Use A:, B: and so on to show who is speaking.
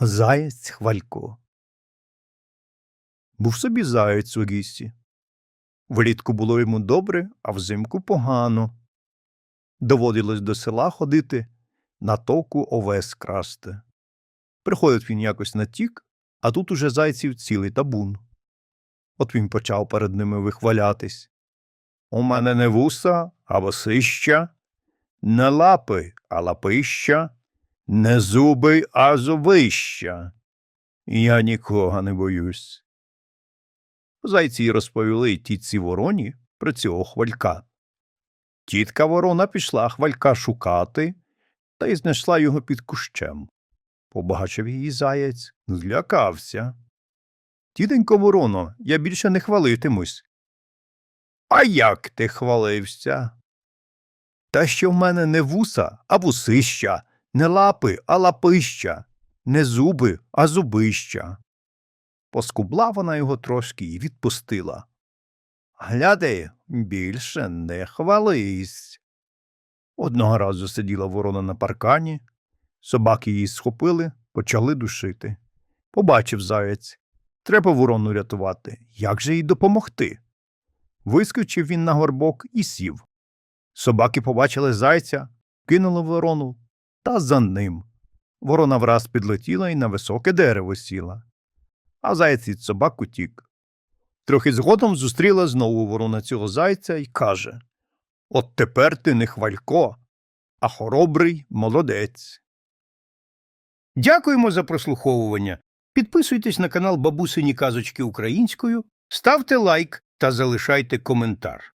A: Заєць Хвалько. Був собі заєць у лісі. Влітку було йому добре, а взимку погано. Доводилось до села ходити, на току овес красти. Приходить він якось на тік, а тут уже зайців цілий табун. От він почав перед ними вихвалятись. У мене не вуса, а восища, не лапи, а лапища, не зуби, а зубища. Я нікого не боюсь. Зайці розповіли тітці вороні про цього хвалька. Тітка ворона пішла хвалька шукати та й знайшла його під кущем. Побачив її заєць, злякався. Тітенько вороно, я більше не хвалитимусь. А як ти хвалився? Та що в мене не вуса, а вусища, не лапи, а лапища, не зуби, а зубища. Поскубла вона його трошки і відпустила. Гляди, більше не хвались. Одного разу сиділа ворона на паркані, собаки її схопили, почали душити. Побачив заяць. Треба ворону рятувати. Як же їй допомогти? Вискочив він на горбок і сів. Собаки побачили зайця, кинули ворону та за ним. Ворона враз підлетіла і на високе дерево сіла, а заєць від собак утік. Трохи згодом зустріла знову ворона цього зайця і каже От тепер ти не хвалько, а хоробрий молодець. Дякуємо за прослуховування. Підписуйтесь на канал Бабусині Казочки Українською, ставте лайк та залишайте коментар.